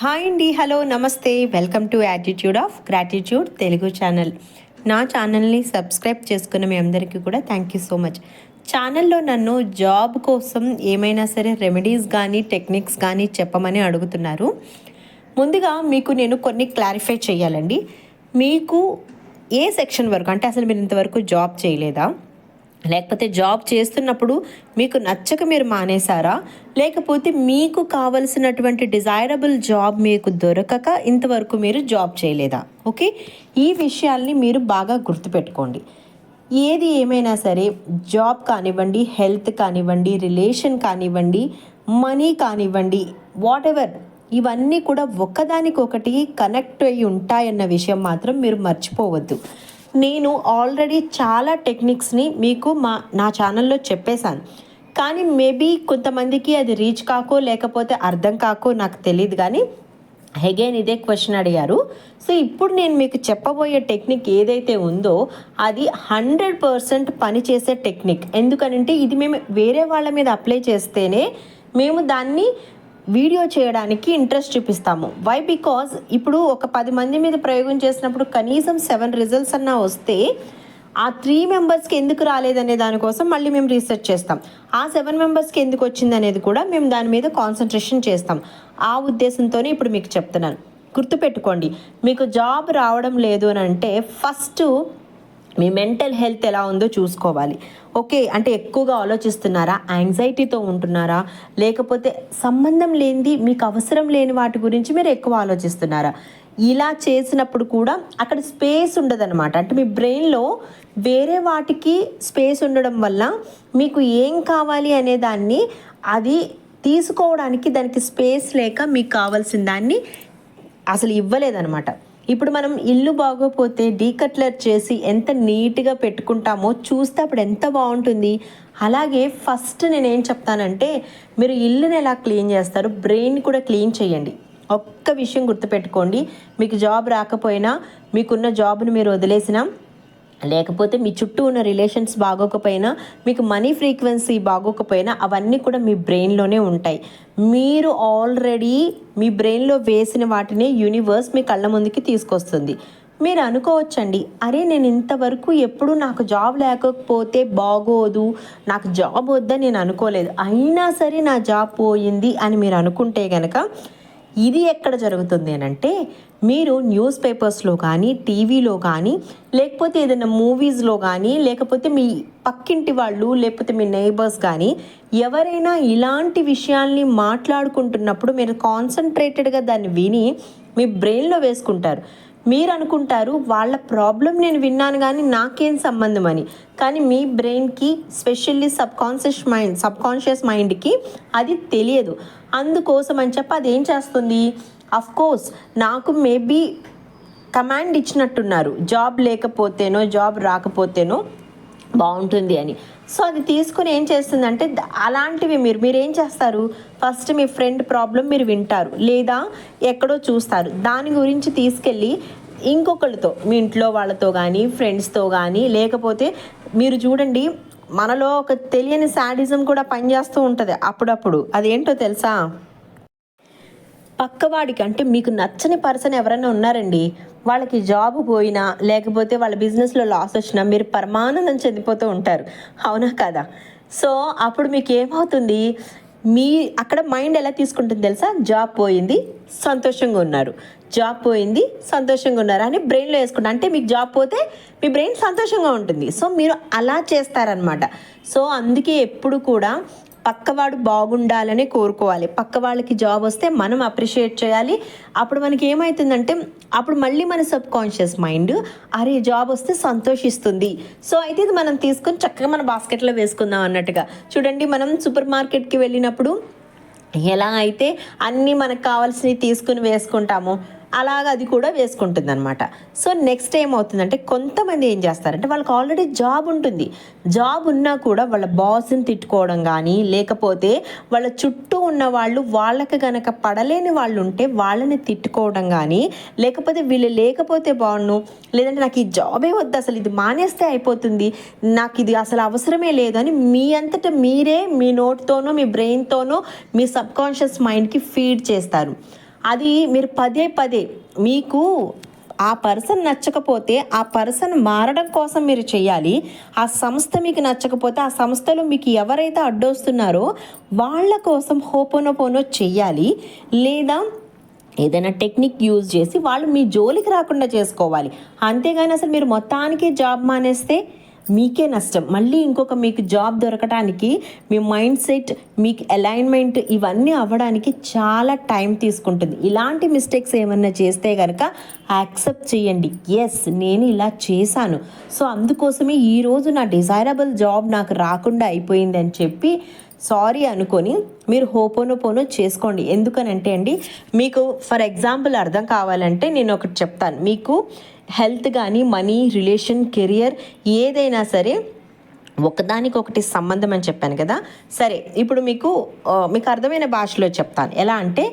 Hi అండి hello నమస్తే. Welcome to attitude of gratitude Telugu channel. నా ఛానల్ని సబ్స్క్రైబ్ చేసుకున్న మీ అందరికీ కూడా థ్యాంక్ యూ సో మచ్ ఛానల్లో నన్ను జాబ్ కోసం ఏమైనా సరే రెమెడీస్ కానీ టెక్నిక్స్ కానీ చెప్పమని అడుగుతున్నారు. ముందుగా మీకు నేను కొన్ని క్లారిఫై చేయాలండి. మీకు ఏ సెక్షన్ వరకు అంటే అసలు మీరు ఇంతవరకు జాబ్ చేయలేదా? లేకపోతే జాబ్ చేస్తున్నప్పుడు మీకు నచ్చక మీరు మానేశారా? లేకపోతే మీకు కావలసినటువంటి డిజైరబుల్ జాబ్ మీకు దొరకక ఇంతవరకు మీరు జాబ్ చేయలేదా? ఓకే? ఈ విషయాల్ని మీరు బాగా గుర్తుపెట్టుకోండి. ఏది ఏమైనా సరే జాబ్ కానివ్వండి హెల్త్ కానివ్వండి రిలేషన్ కానివ్వండి మనీ కానివ్వండి వాట్ ఎవర్ ఇవన్నీ కూడా ఒకదానికొకటి కనెక్ట్ అయి ఉంటాయన్న విషయం మాత్రం మీరు మర్చిపోవద్దు. నేను ఆల్రెడీ చాలా టెక్నిక్స్ని మీకు మా నా ఛానల్లో చెప్పేశాను. కానీ మేబీ కొంతమందికి అది రీచ్ కాకో లేకపోతే అర్థం కాకో నాకు తెలియదు కానీ అగైన్ ఇదే క్వశ్చన్ అడిగారు. సో ఇప్పుడు నేను మీకు చెప్పబోయే టెక్నిక్ ఏదైతే ఉందో అది హండ్రెడ్ పర్సెంట్ పనిచేసే టెక్నిక్ ఎందుకనంటే ఇది మేము వేరే వాళ్ళ మీద అప్లై చేస్తేనే మేము దాన్ని వీడియో చేయడానికి ఇంట్రెస్ట్ చూపిస్తాము. వై బికాజ్ ఇప్పుడు ఒక పది మంది మీద ప్రయోగం చేసినప్పుడు కనీసం సెవెన్ రిజల్ట్స్ అన్నా వస్తే ఆ త్రీ మెంబర్స్కి ఎందుకు రాలేదనే దానికోసం మళ్ళీ మేము రీసెర్చ్ చేస్తాం. ఆ సెవెన్ మెంబర్స్కి ఎందుకు వచ్చింది అనేది కూడా మేము దాని మీద కాన్సన్ట్రేషన్ చేస్తాం. ఆ ఉద్దేశంతోనే ఇప్పుడు మీకు చెప్తున్నాను. గుర్తుపెట్టుకోండి. మీకు జాబ్ రావడం లేదు అని అంటే ఫస్ట్ మీ మెంటల్ హెల్త్ ఎలా ఉందో చూసుకోవాలి. ఓకే అంటే ఎక్కువగా ఆలోచిస్తున్నారా? యాంగ్జైటీతో ఉంటున్నారా? లేకపోతే సంబంధం లేనిది మీకు అవసరం లేని వాటి గురించి మీరు ఎక్కువ ఆలోచిస్తున్నారా? ఇలా చేసినప్పుడు కూడా అక్కడ స్పేస్ ఉండదన్నమాట. అంటే మీ బ్రెయిన్లో వేరే వాటికి స్పేస్ ఉండడం వల్ల మీకు ఏం కావాలి అనే దాన్ని అది తీసుకోవడానికి దానికి స్పేస్ లేక మీకు కావాల్సిన దాన్ని అసలు ఇవ్వలేదన్నమాట. ఇప్పుడు మనం ఇల్లు బాగోపోతే డీకట్లర్ చేసి ఎంత నీట్గా పెట్టుకుంటామో చూస్తే అప్పుడు ఎంత బాగుంటుంది. అలాగే ఫస్ట్ నేనేం చెప్తానంటే మీరు ఇల్లుని ఎలా క్లీన్ చేస్తారు బ్రెయిన్ కూడా క్లీన్ చేయండి. ఒక్క విషయం గుర్తుపెట్టుకోండి మీకు జాబ్ రాకపోయినా మీకున్న జాబ్ని మీరు వదిలేసినా లేకపోతే మీ చుట్టూ ఉన్న రిలేషన్స్ బాగోకపోయినా మీకు మనీ ఫ్రీక్వెన్సీ బాగోకపోయినా అవన్నీ కూడా మీ బ్రెయిన్లోనే ఉంటాయి. మీరు ఆల్రెడీ మీ బ్రెయిన్లో వేసిన వాటిని యూనివర్స్ మీ కళ్ళ ముందుకి తీసుకొస్తుంది. మీరు అనుకోవచ్చండి అరే నేను ఇంతవరకు ఎప్పుడు నాకు జాబ్ లేకపోతే బాగోదు నాకు జాబ్ వద్దని నేను అనుకోలేదు. అయినా సరే నా జాబ్ పోయింది అని మీరు అనుకుంటే కనుక ఇది ఎక్కడ జరుగుతుంది అని అంటే మీరు న్యూస్ పేపర్స్లో కానీ టీవీలో కానీ లేకపోతే ఏదైనా మూవీస్లో కానీ లేకపోతే మీ పక్కింటి వాళ్ళు లేకపోతే మీ నైబర్స్ కానీ ఎవరైనా ఇలాంటి విషయాల్ని మాట్లాడుకుంటున్నప్పుడు మీరు కాన్సన్ట్రేటెడ్గా దాన్ని విని మీ బ్రెయిన్లో వేసుకుంటారు. మీరు అనుకుంటారు వాళ్ళ ప్రాబ్లం నేను విన్నాను కానీ నాకేం సంబంధం అని. కానీ మీ బ్రెయిన్కి specially subconscious mind subconscious మైండ్కి అది తెలియదు. అందుకోసం అని చెప్పి అది ఏం చేస్తుంది? అఫ్ కోర్స్ నాకు మేబీ కమాండ్ ఇచ్చినట్టున్నారు. జాబ్ లేకపోతేనో జాబ్ రాకపోతేనో బాగుంటుంది అని. సో అది తీసుకుని ఏం చేస్తుందంటే అలాంటివి మీరు మీరు ఏం చేస్తారు? ఫస్ట్ మీ ఫ్రెండ్ ప్రాబ్లం మీరు వింటారు. లేదా ఎక్కడో చూస్తారు. దాని గురించి తీసుకెళ్ళి ఇంకొకళ్ళతో మీ ఇంట్లో వాళ్ళతో కానీ ఫ్రెండ్స్తో కానీ లేకపోతే మీరు చూడండి మనలో ఒక తెలియని శాడిజం కూడా పనిచేస్తూ ఉంటుంది అప్పుడప్పుడు. అదేంటో తెలుసా? పక్కవాడికి అంటే మీకు నచ్చని పర్సన్ ఎవరైనా ఉన్నారండి వాళ్ళకి జాబ్ పోయినా లేకపోతే వాళ్ళ బిజినెస్లో లాస్ వచ్చినా మీరు పరమానందం చెందిపోతూ ఉంటారు. అవునా కదా? సో అప్పుడు మీకు ఏమవుతుంది? మీ అక్కడ మైండ్ ఎలా తీసుకుంటుంది తెలుసా? జాబ్ పోయింది సంతోషంగా ఉన్నారు. జాబ్ పోయింది సంతోషంగా ఉన్నారు అని బ్రెయిన్లో వేసుకుంటారు అంటే మీకు జాబ్ పోతే మీ బ్రెయిన్ సంతోషంగా ఉంటుంది. సో మీరు అలా చేస్తారనమాట సో అందుకే ఎప్పుడు కూడా పక్కవాడు బాగుండాలని కోరుకోవాలి. పక్క వాళ్ళకి జాబ్ వస్తే మనం అప్రిషియేట్ చేయాలి. అప్పుడు మనకి ఏమవుతుందంటే అప్పుడు మళ్ళీ మన సబ్ కాన్షియస్ మైండ్ అరే జాబ్ వస్తే సంతోషిస్తుంది. సో అయితే ఇది మనం తీసుకొని చక్కగా మన బాస్కెట్లో వేసుకుందాం అన్నట్టుగా. చూడండి మనం సూపర్ మార్కెట్కి వెళ్ళినప్పుడు ఎలా అయితే అన్నీ మనకు కావాల్సినవి తీసుకుని వేసుకుంటామో. అలాగ అది కూడా వేసుకుంటుంది అనమాట సో నెక్స్ట్ ఏమవుతుందంటే కొంతమంది ఏం చేస్తారంటే వాళ్ళకి ఆల్రెడీ జాబ్ ఉంటుంది. జాబ్ ఉన్నా కూడా వాళ్ళ బాస్ని తిట్టుకోవడం కానీ లేకపోతే వాళ్ళ చుట్టూ ఉన్న వాళ్ళు వాళ్ళకి గనక పడలేని వాళ్ళు ఉంటే వాళ్ళని తిట్టుకోవడం కానీ లేకపోతే వీళ్ళు లేకపోతే బాగుండు లేదంటే నాకు ఈ జాబే వద్దు అసలు ఇది మానేస్తే అయిపోతుంది నాకు ఇది అసలు అవసరమే లేదు అని మీ అంతటా మీరే మీ నోట్తోనో మీ బ్రెయిన్తోనో మీ సబ్కాన్షియస్ మైండ్కి ఫీడ్ చేస్తారు. అది మీరు పదే పదే మీకు ఆ పర్సన్ నచ్చకపోతే ఆ పర్సన్ మారడం కోసం మీరు చేయాలి. ఆ సంస్థ మీకు నచ్చకపోతే ఆ సంస్థలో మీకు ఎవరైతే అడ్డొస్తున్నారో వాళ్ళ కోసం హోపోనోపోనో చెయ్యాలి. లేదా ఏదైనా టెక్నిక్ యూజ్ చేసి వాళ్ళు మీ జోలికి రాకుండా చేసుకోవాలి. అంతేగాని అసలు మీరు మొత్తానికి జాబ్ మానేస్తే మీకే నష్టం. మళ్ళీ ఇంకొక మీకు జాబ్ దొరకటానికి మీ మైండ్ సెట్ మీకు అలైన్మెంట్ ఇవన్నీ అవ్వడానికి చాలా టైం తీసుకుంటుంది. ఇలాంటి మిస్టేక్స్ ఏమన్నా చేస్తే కనుక యాక్సెప్ట్ చేయండి. ఎస్ నేను ఇలా చేశాను. సో అందుకోసమే ఈరోజు నా డిజైరబుల్ జాబ్ నాకు రాకుండా అయిపోయింది అని చెప్పి సారీ అనుకొని మీరు హోపోనోపోనో చేసుకోండి. ఎందుకనంటే అండి మీకు ఫర్ ఎగ్జాంపుల్ అర్థం కావాలంటే నేను ఒకటి చెప్తాను. మీకు హెల్త్ కానీ మనీ రిలేషన్ కెరియర్ ఏదైనా సరే ఒకదానికొకటి సంబంధం అని చెప్పాను కదా. సరే ఇప్పుడు మీకు మీకు అర్థమైన భాషలో చెప్తాను. ఎలా అంటే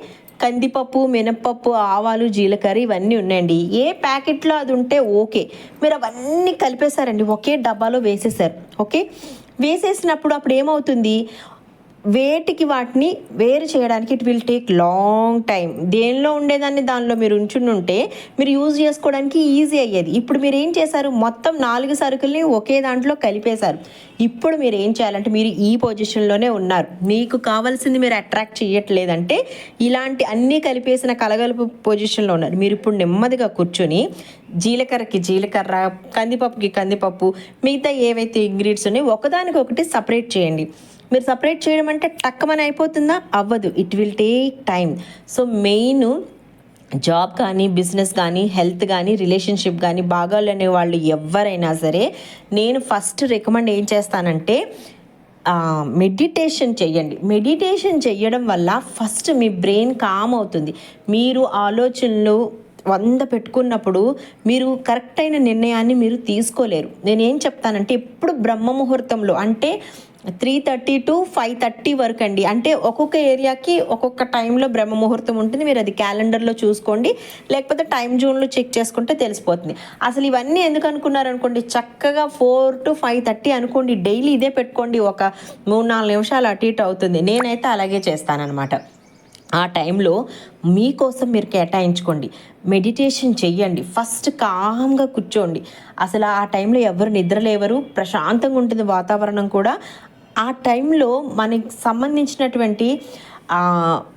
కందిపప్పు మినప్పప్పు ఆవాలు జీలకర్ర ఇవన్నీ ఉన్నాయండి. ఏ ప్యాకెట్లో అది ఉంటే ఓకే. మీరు అవన్నీ కలిపేశారండి. ఒకే డబ్బాలో వేసేసారు ఓకే? వేసేసినప్పుడు అప్పుడు ఏమవుతుంది? వేటికి వాటిని వేరు చేయడానికి it will take long time దేనిలో ఉండేదాన్ని దానిలో మీరు ఉంచుంటే ఉంటే మీరు యూజ్ చేసుకోవడానికి ఈజీ అయ్యేది. ఇప్పుడు మీరు ఏం చేశారు? మొత్తం నాలుగు సరుకుల్ని ఒకే దాంట్లో కలిపేశారు. ఇప్పుడు మీరు ఏం చేయాలంటే మీరు ఈ పొజిషన్లోనే ఉన్నారు. మీకు కావాల్సింది మీరు అట్రాక్ట్ చేయట్లేదంటే ఇలాంటి అన్నీ కలిపేసిన కలగలుపు పొజిషన్లో ఉన్నారు. మీరు ఇప్పుడు నెమ్మదిగా కూర్చొని జీలకర్రకి జీలకర్ర కందిపప్పుకి కందిపప్పు మిగతా ఏవైతే ఇంగ్రీడియంట్స్ ఉన్నాయో ఒకదానికొకటి సపరేట్ చేయండి. మీరు సపరేట్ చేయడం అంటే టక్కమని అయిపోతుందా? అవ్వదు. It will take time so main job కానీ బిజినెస్ కానీ హెల్త్ కానీ రిలేషన్షిప్ కానీ బాగాలనే వాళ్ళు ఎవరైనా సరే నేను ఫస్ట్ రికమెండ్ ఏం చేస్తానంటే మెడిటేషన్ చేయండి మెడిటేషన్ చేయడం వల్ల ఫస్ట్ మీ బ్రెయిన్ కామ్ అవుతుంది. మీరు ఆలోచనలు వంద పెట్టుకున్నప్పుడు మీరు కరెక్ట్ అయిన నిర్ణయాన్ని మీరు తీసుకోలేరు. నేనేం చెప్తానంటే ఎప్పుడు బ్రహ్మ ముహూర్తంలో అంటే three thirty to five thirty వరకు అండి అంటే ఒక్కొక్క ఏరియాకి ఒక్కొక్క టైంలో బ్రహ్మ ముహూర్తం ఉంటుంది. మీరు అది క్యాలెండర్లో చూసుకోండి. లేకపోతే టైం జోన్లో చెక్ చేసుకుంటే తెలిసిపోతుంది. అసలు ఇవన్నీ ఎందుకు అనుకున్నారు అనుకోండి చక్కగా ఫోర్ టు ఫైవ్ థర్టీ అనుకోండి. డైలీ ఇదే పెట్టుకోండి. ఒక మూడు నాలుగు నిమిషాలు అటు ఇటు అవుతుంది. నేనైతే అలాగే చేస్తానన్నమాట. ఆ టైంలో మీకోసం మీరు కేటాయించుకోండి. మెడిటేషన్ చెయ్యండి. ఫస్ట్ కామ్గా కూర్చోండి. అసలు ఆ టైంలో ఎవరు నిద్రలేవరు. ప్రశాంతంగా ఉంటుంది వాతావరణం కూడా. ఆ టైంలో మనకి సంబంధించినటువంటి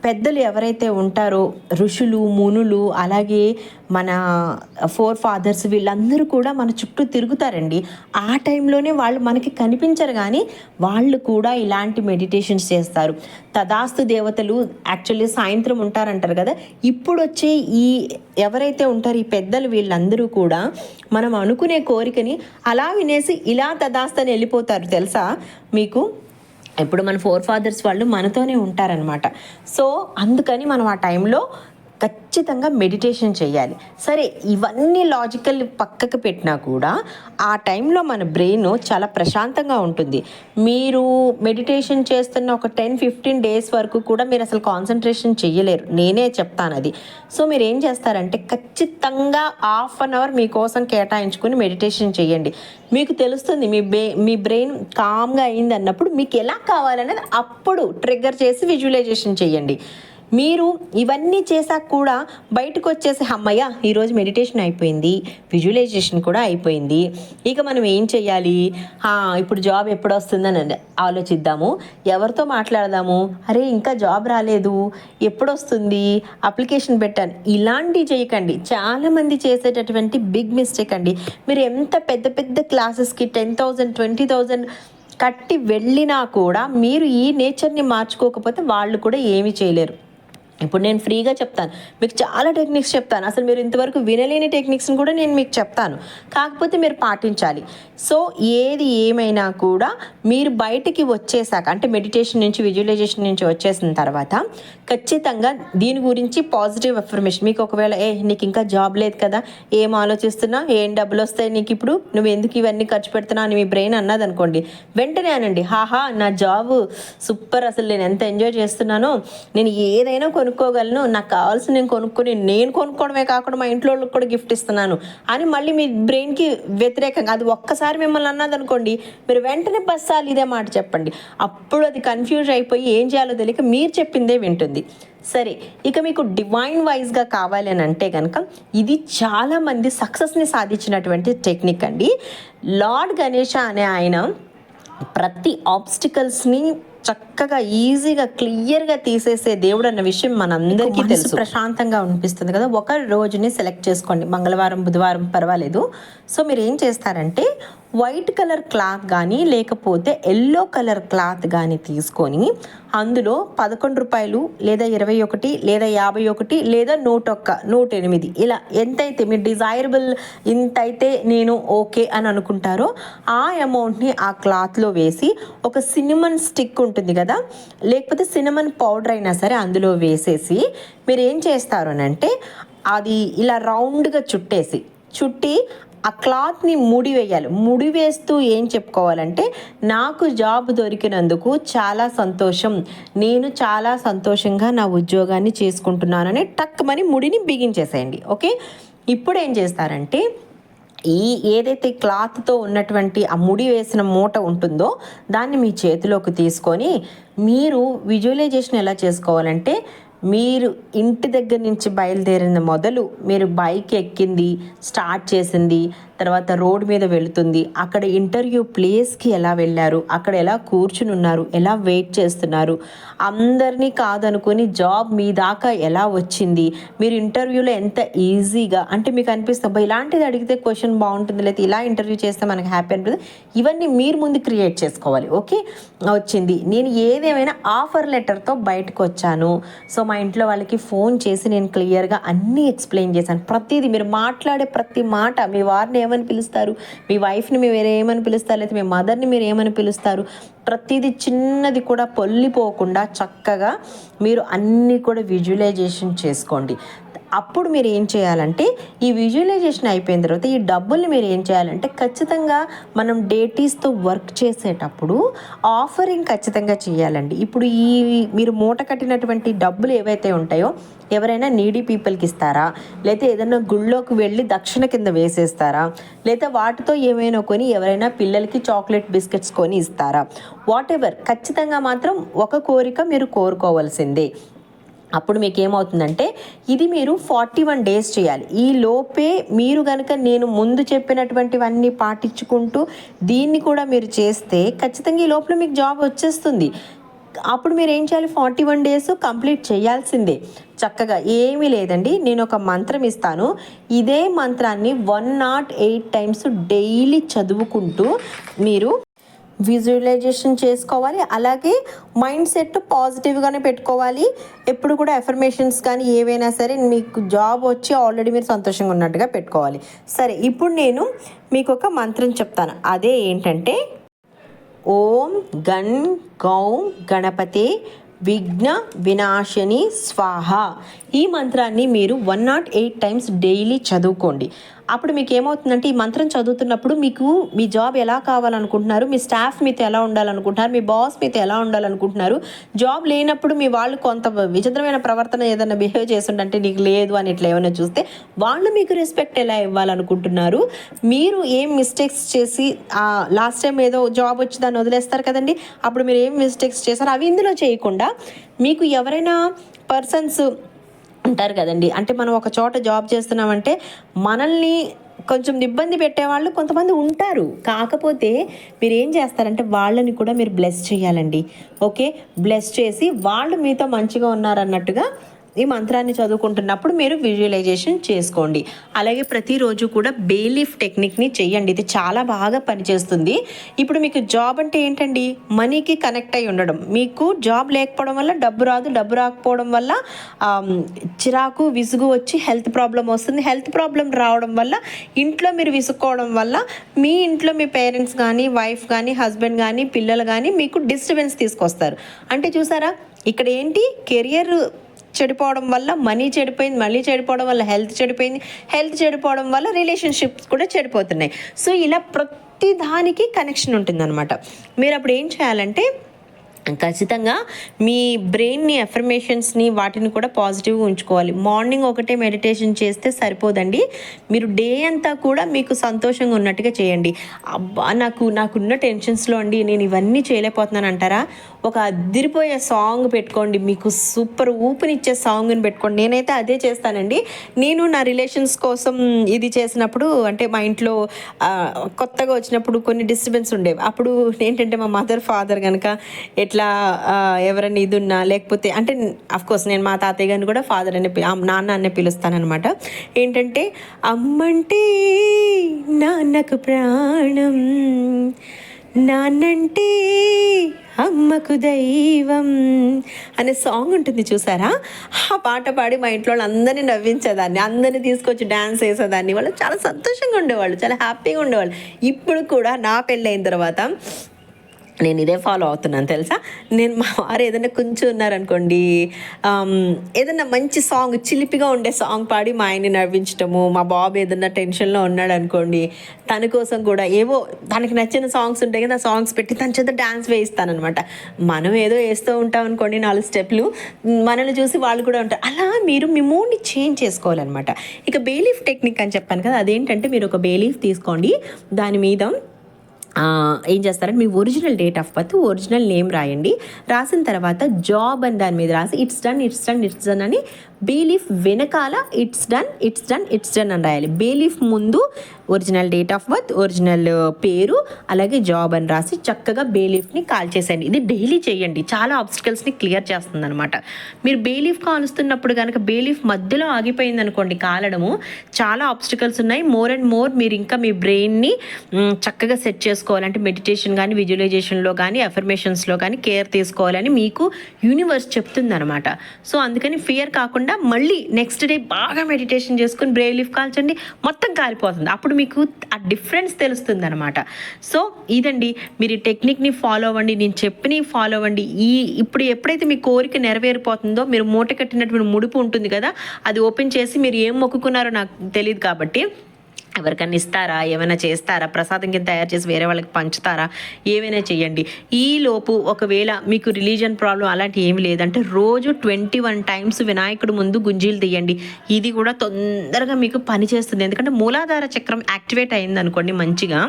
పెద్దలు ఎవరైతే ఉంటారో ఋషులు మునులు అలాగే మన ఫోర్ ఫాదర్స్ వీళ్ళందరూ కూడా మన చుట్టూ తిరుగుతారండి. ఆ టైంలోనే వాళ్ళు మనకి కనిపించరు కానీ వాళ్ళు కూడా ఇలాంటి మెడిటేషన్స్ చేస్తారు. తదాస్తు దేవతలు యాక్చువల్లీ సాయంత్రం ఉంటారంటారు కదా. ఇప్పుడు వచ్చే ఈ ఎవరైతే ఉంటారో ఈ పెద్దలు వీళ్ళందరూ కూడా మనం అనుకునే కోరికని అలా వినేసి ఇలా తదాస్తని వెళ్ళిపోతారు తెలుసా మీకు? ఇప్పుడు మన ఫోర్ ఫాదర్స్ వాళ్ళు మనతోనే ఉంటారనమాట సో అందుకని మనం ఆ టైంలో ఖచ్చితంగా మెడిటేషన్ చేయాలి. సరే ఇవన్నీ లాజికల్ పక్కకు పెట్టినా కూడా ఆ టైంలో మన బ్రెయిన్ చాలా ప్రశాంతంగా ఉంటుంది. మీరు మెడిటేషన్ చేస్తున్న ఒక టెన్ ఫిఫ్టీన్ డేస్ వరకు కూడా మీరు అసలు కాన్సన్ట్రేషన్ చేయలేరు నేనే చెప్తాను అది. సో మీరు ఏం చేస్తారంటే ఖచ్చితంగా హాఫ్ అన్ అవర్ మీకోసం కేటాయించుకుని మెడిటేషన్ చేయండి. మీకు తెలుస్తుంది మీ బ్రె మీ బ్రెయిన్ కామ్గా అయింది అన్నప్పుడు మీకు ఎలా కావాలనేది అప్పుడు ట్రిగ్గర్ చేసి విజువలైజేషన్ చేయండి. మీరు ఇవన్నీ చేశాక కూడా బయటకు వచ్చేసి అమ్మయ్య ఈరోజు మెడిటేషన్ అయిపోయింది విజువలైజేషన్ కూడా అయిపోయింది. ఇక మనం ఏం చేయాలి ఇప్పుడు జాబ్ ఎప్పుడు వస్తుందని ఆలోచిద్దాము. ఎవరితో మాట్లాడదాము? అరే ఇంకా జాబ్ రాలేదు. ఎప్పుడు వస్తుంది అప్లికేషన్ పెట్టాను. ఇలాంటివి చేయకండి. చాలామంది చేసేటటువంటి బిగ్ మిస్టేక్ అండి. మీరు ఎంత పెద్ద పెద్ద క్లాసెస్కి టెన్ థౌజండ్ ట్వంటీ థౌజండ్ కట్టి వెళ్ళినా కూడా మీరు ఈ నేచర్ని మార్చుకోకపోతే వాళ్ళు కూడా ఏమీ చేయలేరు. ఇప్పుడు నేను ఫ్రీగా చెప్తాను. మీకు చాలా టెక్నిక్స్ చెప్తాను. అసలు మీరు ఇంతవరకు వినలేని టెక్నిక్స్ని కూడా నేను మీకు చెప్తాను. కాకపోతే మీరు పాటించాలి. సో ఏది ఏమైనా కూడా మీరు బయటికి వచ్చేసాక అంటే మెడిటేషన్ నుంచి విజువలైజేషన్ నుంచి వచ్చేసిన తర్వాత ఖచ్చితంగా దీని గురించి పాజిటివ్ అఫర్మేషన్ మీకు ఒకవేళ ఏ నీకు ఇంకా జాబ్ లేదు కదా ఏం ఆలోచిస్తున్నా ఏం డబ్బులు వస్తాయి నీకు ఇప్పుడు? నువ్వు ఎందుకు ఇవన్నీ ఖర్చు పెడుతున్నావు? అని మీ బ్రెయిన్ అన్నది అనుకోండి వెంటనే అనండి హాహా నా జాబ్ సూపర్ అసలు నేను ఎంత ఎంజాయ్ చేస్తున్నానో నేను ఏదైనా కొన్ని కొనుక్కోగలను. నాకు కావాల్సిన నేను కొనుక్కొని నేను కొనుక్కోవడమే కాకుండా మా ఇంట్లో వాళ్ళకి కూడా గిఫ్ట్ ఇస్తున్నాను అని మళ్ళీ మీ బ్రెయిన్కి వ్యతిరేకంగా అది ఒక్కసారి మిమ్మల్ని అన్నది అనుకోండి మీరు వెంటనే బస్సాలు ఇదే మాట చెప్పండి. అప్పుడు అది కన్ఫ్యూజ్ అయిపోయి ఏం చేయాలో తెలియక మీరు చెప్పిందే వింటుంది. సరే ఇక మీకు డివైన్ వైజ్గా కావాలి అని అంటే కనుక ఇది చాలామంది సక్సెస్ని సాధించినటువంటి టెక్నిక్ అండి. లార్డ్ గణేష అనే ఆయన ప్రతి ఆబ్స్టికల్స్ని చక్కగా ఈజీగా క్లియర్గా తీసేసే దేవుడు అన్న విషయం మనందరికీ తెలుసు. ప్రశాంతంగా అనిపిస్తుంది కదా. ఒక రోజుని సెలెక్ట్ చేసుకోండి. మంగళవారం బుధవారం పర్వాలేదు. సో మీరు ఏం చేస్తారంటే వైట్ కలర్ క్లాత్ కానీ లేకపోతే ఎల్లో కలర్ క్లాత్ కానీ తీసుకొని అందులో పదకొండు రూపాయలు లేదా ఇరవై ఒకటి లేదా యాభై ఒకటి లేదా నూట ఒక్క నూట ఎనిమిది ఇలా ఎంతైతే మీరు డిజైరబుల్ ఇంతైతే నేను ఓకే అని అనుకుంటారో ఆ అమౌంట్ని ఆ క్లాత్లో వేసి ఒక సినిమన్ స్టిక్ ఉంటుంది కదా లేకపోతే సినిమన్ పౌడర్ అయినా సరే అందులో వేసేసి మీరు ఏం చేస్తారు అని అంటే అది ఇలా రౌండ్గా చుట్టేసి చుట్టి ఆ క్లాత్ని ముడి వేయాలి ముడి వేస్తూ ఏం చెప్పుకోవాలంటే నాకు జాబ్ దొరికినందుకు చాలా సంతోషం. నేను చాలా సంతోషంగా నా ఉద్యోగాన్ని చేసుకుంటున్నానని టక్మని ముడిని బిగించేసేయండి. ఓకే? ఇప్పుడు ఏం చేస్తారంటే ఈ ఏదైతే క్లాత్తో ఉన్నటువంటి ఆ ముడి వేసిన మూట ఉంటుందో దాన్ని మీ చేతిలోకి తీసుకొని మీరు విజువలైజేషన్ ఎలా చేసుకోవాలంటే మీరు ఇంటి దగ్గర నుంచి బయలుదేరిన మొదలు మీరు బైక్ ఎక్కింది స్టార్ట్ చేసింది తర్వాత రోడ్ మీద వెళుతుంది. అక్కడ ఇంటర్వ్యూ ప్లేస్కి ఎలా వెళ్ళారు? అక్కడ ఎలా కూర్చుని ఉన్నారు ఎలా వెయిట్ చేస్తున్నారు? అందరినీ కాదనుకొని జాబ్ మీ దాకా ఎలా వచ్చింది? మీరు ఇంటర్వ్యూలో ఎంత ఈజీగా అంటే మీకు అనిపిస్తుంది "అబ్బా, ఇలాంటిది అడిగితే క్వశ్చన్ బాగుంటుంది లేదా ఇలా ఇంటర్వ్యూ చేస్తే మనకి హ్యాపీ అనిపిస్తుంది. ఇవన్నీ మీరు ముందు క్రియేట్ చేసుకోవాలి ఓకే? వచ్చింది. నేను ఏదేమైనా ఆఫర్ లెటర్తో బయటకు వచ్చాను. సో మా ఇంట్లో వాళ్ళకి ఫోన్ చేసి నేను క్లియర్గా అన్నీ ఎక్స్ప్లెయిన్ చేశాను. ప్రతిదీ మీరు మాట్లాడే ప్రతి మాట మీ వారిని ఏమని పిలుస్తారు? మీ వైఫ్ని మీరు వేరే ఏమని పిలుస్తారు? లేదా మీ మదర్ని మీరు ఏమని పిలుస్తారు? ప్రతిదీ చిన్నది కూడా పొల్లిపోకుండా చక్కగా మీరు అన్నీ కూడా విజువలైజేషన్ చేసుకోండి. అప్పుడు మీరు ఏం చేయాలంటే ఈ విజువలైజేషన్ అయిపోయిన తర్వాత ఈ డబ్బుల్ని మీరు ఏం చేయాలంటే ఖచ్చితంగా మనం డేటీస్తో వర్క్ చేసేటప్పుడు ఆఫరింగ్ ఖచ్చితంగా చేయాలండి. ఇప్పుడు ఈ మీరు మూట కట్టినటువంటి డబ్బులు ఏవైతే ఉంటాయో ఎవరైనా నీడీ పీపుల్కి ఇస్తారా? లేకపోతే ఏదైనా గుళ్ళోకి వెళ్ళి దక్షిణ కింద వేసేస్తారా? లేదా వాటితో ఏమైనా కొని ఎవరైనా పిల్లలకి చాక్లెట్ బిస్కెట్స్ కొని ఇస్తారా? వాట్ ఎవర్ ఖచ్చితంగా మాత్రం ఒక కోరిక మీరు కోరుకోవాల్సిందే. అప్పుడు మీకు ఏమవుతుందంటే ఇది మీరు ఫార్టీ వన్ డేస్ చేయాలి. ఈ లోపే మీరు కనుక నేను ముందు చెప్పినటువంటివన్నీ పాటించుకుంటూ దీన్ని కూడా మీరు చేస్తే ఖచ్చితంగా ఈ లోపల మీకు జాబ్ వచ్చేస్తుంది. అప్పుడు మీరు ఏం చేయాలి? ఫార్టీ వన్ డేస్ కంప్లీట్ చేయాల్సిందే. చక్కగా ఏమీ లేదండి. నేను ఒక మంత్రం ఇస్తాను. ఇదే మంత్రాన్ని one nought eight times daily చదువుకుంటూ మీరు విజువలైజేషన్ చేసుకోవాలి అలాగే మైండ్ సెట్ పాజిటివ్గానే పెట్టుకోవాలి. ఎప్పుడు కూడా ఎఫర్మేషన్స్ కానీ ఏవైనా సరే మీకు జాబ్ వచ్చి ఆల్రెడీ మీరు సంతోషంగా ఉన్నట్టుగా పెట్టుకోవాలి. సరే ఇప్పుడు నేను మీకు ఒక మంత్రం చెప్తాను. అదే ఏంటంటే ఓం గణ్ గౌ గణపతే విఘ్న వినాశని స్వాహ. ఈ మంత్రాన్ని మీరు one nought eight times daily చదువుకోండి. అప్పుడు మీకు ఏమవుతుందంటే ఈ మంత్రం చదువుతున్నప్పుడు మీకు మీ జాబ్ ఎలా కావాలనుకుంటున్నారు మీ స్టాఫ్ మీతో ఎలా ఉండాలనుకుంటున్నారు మీ బాస్ మీతో ఎలా ఉండాలనుకుంటున్నారు జాబ్ లేనప్పుడు మీ వాళ్ళు కొంత విచిత్రమైన ప్రవర్తన ఏదైనా బిహేవ్ చేస్తుంటే నీకు లేదు అని ఇట్లా ఏమైనా చూస్తే వాళ్ళు మీకు రెస్పెక్ట్ ఎలా ఇవ్వాలనుకుంటున్నారు? మీరు ఏం మిస్టేక్స్ చేసి లాస్ట్ టైం ఏదో జాబ్ వచ్చి దాన్ని వదిలేస్తారు కదండి అప్పుడు మీరు ఏం మిస్టేక్స్ చేశారు అవి ఇందులో చేయకుండా మీకు ఎవరైనా పర్సన్స్ ఉంటారు కదండి. అంటే మనం ఒక చోట జాబ్ చేస్తున్నామంటే మనల్ని కొంచెం ఇబ్బంది పెట్టేవాళ్ళు కొంతమంది ఉంటారు. కాకపోతే మీరు ఏం చేస్తారంటే వాళ్ళని కూడా మీరు బ్లెస్ చేయాలండి. ఓకే? బ్లెస్ చేసి వాళ్ళు మీతో మంచిగా ఉన్నారన్నట్టుగా ఈ మంత్రాన్ని చదువుకుంటున్నప్పుడు మీరు విజువలైజేషన్ చేసుకోండి. అలాగే ప్రతిరోజు కూడా బేలీఫ్ టెక్నిక్ని చేయండి ఇది చాలా బాగా పనిచేస్తుంది. ఇప్పుడు మీకు జాబ్ అంటే ఏంటండి? మనీకి కనెక్ట్ అయి ఉండడం. మీకు జాబ్ లేకపోవడం వల్ల డబ్బు రాదు. డబ్బు రాకపోవడం వల్ల చిరాకు విసుగు వచ్చి హెల్త్ ప్రాబ్లం వస్తుంది. హెల్త్ ప్రాబ్లం రావడం వల్ల ఇంట్లో మీరు విసుక్కోవడం వల్ల మీ ఇంట్లో మీ పేరెంట్స్ కానీ వైఫ్ కానీ హస్బెండ్ కానీ పిల్లలు కానీ మీకు డిస్టర్బెన్స్ తీసుకొస్తారు. అంటే చూసారా? ఇక్కడ ఏంటి? కెరియర్ చెడిపోవడం వల్ల మనీ చెడిపోయింది మళ్ళీ చెడిపోవడం వల్ల హెల్త్ చెడిపోయింది. హెల్త్ చెడిపోవడం వల్ల రిలేషన్షిప్స్ కూడా చెడిపోతున్నాయి. సో ఇలా ప్రతి దానికి కనెక్షన్ ఉంటుందన్నమాట. మీరు అప్పుడు ఏం చేయాలంటే ఖచ్చితంగా మీ బ్రెయిన్ని ఎఫర్మేషన్స్ని వాటిని కూడా పాజిటివ్గా ఉంచుకోవాలి. మార్నింగ్ ఒకటే మెడిటేషన్ చేస్తే సరిపోదండి. మీరు డే అంతా కూడా మీకు సంతోషంగా ఉన్నట్టుగా చేయండి. అబ్బా నాకు నాకున్న టెన్షన్స్లో అండి నేను ఇవన్నీ చేయలేకపోతున్నాను అంటారా? ఒక అదిరిపోయే సాంగ్ పెట్టుకోండి. మీకు సూపర్ ఊపినిచ్చే సాంగ్ని పెట్టుకోండి. నేనైతే అదే చేస్తానండి. నేను నా రిలేషన్స్ కోసం ఇది చేసినప్పుడు అంటే మా ఇంట్లో కొత్తగా వచ్చినప్పుడు కొన్ని డిస్టర్బెన్స్ ఉండేవి. అప్పుడు ఏంటంటే మా మదర్ ఫాదర్ కనుక ఎట్లా ఇట్లా ఎవరైనా ఇది ఉన్నా లేకపోతే అంటే కోర్స్ నేను మా తాతయ్య గారిని కూడా ఫాదర్ అనే నాన్న అనే పిలుస్తానమాట ఏంటంటే అమ్మంటే నాన్నకు ప్రాణం నాన్నంటే అమ్మకు దైవం అనే సాంగ్ ఉంటుంది చూసారా? ఆ పాట పాడి మా ఇంట్లో వాళ్ళందరినీ నవ్వించేదాన్ని అందరినీ తీసుకొచ్చి డ్యాన్స్ వేసేదాన్ని వాళ్ళు చాలా సంతోషంగా ఉండేవాళ్ళు చాలా హ్యాపీగా ఉండేవాళ్ళు. ఇప్పుడు కూడా నా పెళ్ళైన తర్వాత నేను ఇదే ఫాలో అవుతున్నాను తెలుసా? నేను మా వారు ఏదైనా కొంచెం ఉన్నారనుకోండి ఏదైనా మంచి సాంగ్ చిలిపిగా ఉండే సాంగ్ పాడి మా ఆయన్ని నవ్వించటము మా బాబు ఏదైనా టెన్షన్లో ఉన్నాడు అనుకోండి తన కోసం కూడా ఏవో తనకి నచ్చిన సాంగ్స్ ఉంటాయి కదా ఆ సాంగ్స్ పెట్టి తన చేత డ్యాన్స్ వేయిస్తానమాట మనం ఏదో వేస్తూ ఉంటాం అనుకోండి నాలుగు స్టెప్లు మనల్ని చూసి వాళ్ళు కూడా ఉంటారు. అలా మీరు మీ మూడ్ని చేంజ్ చేసుకోవాలన్నమాట. ఇక బేలీఫ్ టెక్నిక్ అని చెప్పాను కదా అదేంటంటే మీరు ఒక బేలీఫ్ తీసుకోండి దాని మీద ఏం చేస్తారంటే మీ original date of birth original name రాయండి. రాసిన తర్వాత జాబ్ అని దాని మీద రాసి it's done it's done it's done అని బేలీఫ్ వెనకాల it's done it's done it's done అని రాయాలి. బేలీఫ్ ముందు original date of birth original పేరు అలాగే జాబ్ అని రాసి చక్కగా బేలీఫ్ని కాల్ చేసేయండి. ఇది డైలీ చేయండి. చాలా ఆబ్స్టికల్స్ని క్లియర్ చేస్తుంది అనమాట మీరు బేలీఫ్ కాలుస్తున్నప్పుడు కనుక బేలీఫ్ మధ్యలో ఆగిపోయింది అనుకోండి కాలడము చాలా ఆబ్స్టికల్స్ ఉన్నాయి. మోర్ అండ్ మోర్ మీరు ఇంకా మీ బ్రెయిన్ని చక్కగా సెట్ చేసుకోవాలంటే మెడిటేషన్ కానీ విజువలైజేషన్లో కానీ అఫర్మేషన్స్లో కానీ కేర్ తీసుకోవాలని మీకు యూనివర్స్ చెప్తుంది అనమాట సో అందుకని ఫియర్ కాకుండా మళ్ళీ నెక్స్ట్ డే బాగా మెడిటేషన్ చేసుకుని బ్రెయిన్ లిఫ్ కాల్చండి మొత్తం కాలిపోతుంది. అప్పుడు మీకు ఆ డిఫరెన్స్ తెలుస్తుంది అనమాట సో ఇదండి మీరు ఈ టెక్నిక్ని ఫాలో అవ్వండి నేను చెప్పినవి ఫాలో అవ్వండి. ఈ ఇప్పుడు ఎప్పుడైతే మీ కోరిక నెరవేరిపోతుందో మీరు మూట కట్టినటువంటి ముడుపు ఉంటుంది కదా అది ఓపెన్ చేసి మీరు ఏం మొక్కుకున్నారో నాకు తెలియదు కాబట్టి ఎవరికైనా ఇస్తారా? ఏమైనా చేస్తారా? ప్రసాదం కింద తయారు చేసి వేరే వాళ్ళకి పంచుతారా? ఏమైనా చేయండి. ఈ లోపు ఒకవేళ మీకు రిలీజన్ ప్రాబ్లం అలాంటి ఏమి లేదంటే రోజు ట్వంటీ వన్ టైమ్స్ వినాయకుడు ముందు గుంజీలు తీయండి. ఇది కూడా తొందరగా మీకు పని చేస్తుంది. ఎందుకంటే మూలాధార చక్రం యాక్టివేట్ అయింది అనుకోండి మంచిగా.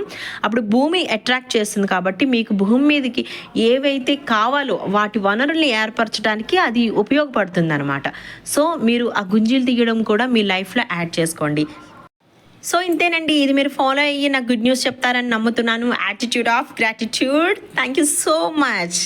అప్పుడు భూమి అట్రాక్ట్ చేస్తుంది కాబట్టి మీకు భూమి మీదకి ఏవైతే కావాలో వాటి వనరుల్ని ఏర్పరచడానికి అది ఉపయోగపడుతుంది అనమాట సో మీరు ఆ గుంజీలు తీయడం కూడా మీ లైఫ్లో యాడ్ చేసుకోండి. సో ఇంతేనండి ఇది మీరు ఫాలో అయ్యి నాకు గుడ్ న్యూస్ చెప్తారని నమ్ముతున్నాను. Attitude of gratitude thank you so much